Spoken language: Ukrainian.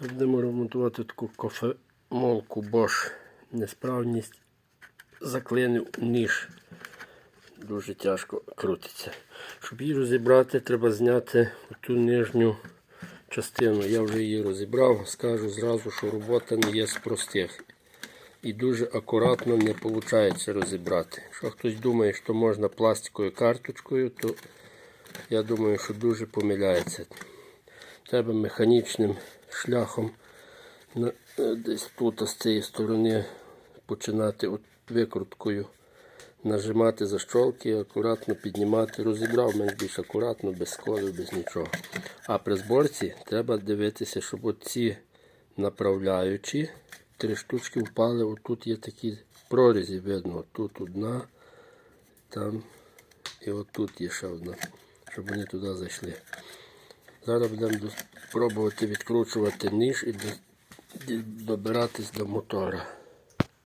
Будемо ремонтувати таку кофемолку Bosch. Несправність заклинив ніж. Дуже тяжко крутиться. Щоб її розібрати, треба зняти ту нижню частину. Я вже її розібрав. Скажу зразу, що робота не є з простих. І дуже акуратно не виходить розібрати. Якщо хтось думає, що можна пластиковою карточкою, то я думаю, що дуже помиляється. Треба механічним шляхом е, десь тут з цієї сторони починати от викруткою нажимати защолки, акуратно піднімати. Розібрав менш більш акуратно, без сколів, без нічого. А при зборці треба дивитися, щоб оці направляючі три штучки впали. Отут є такі прорізі, видно. Тут одна, там і отут є ще одна, щоб вони туди зайшли. Зараз будемо до- пробувати відкручувати ніж і добиратись до мотора.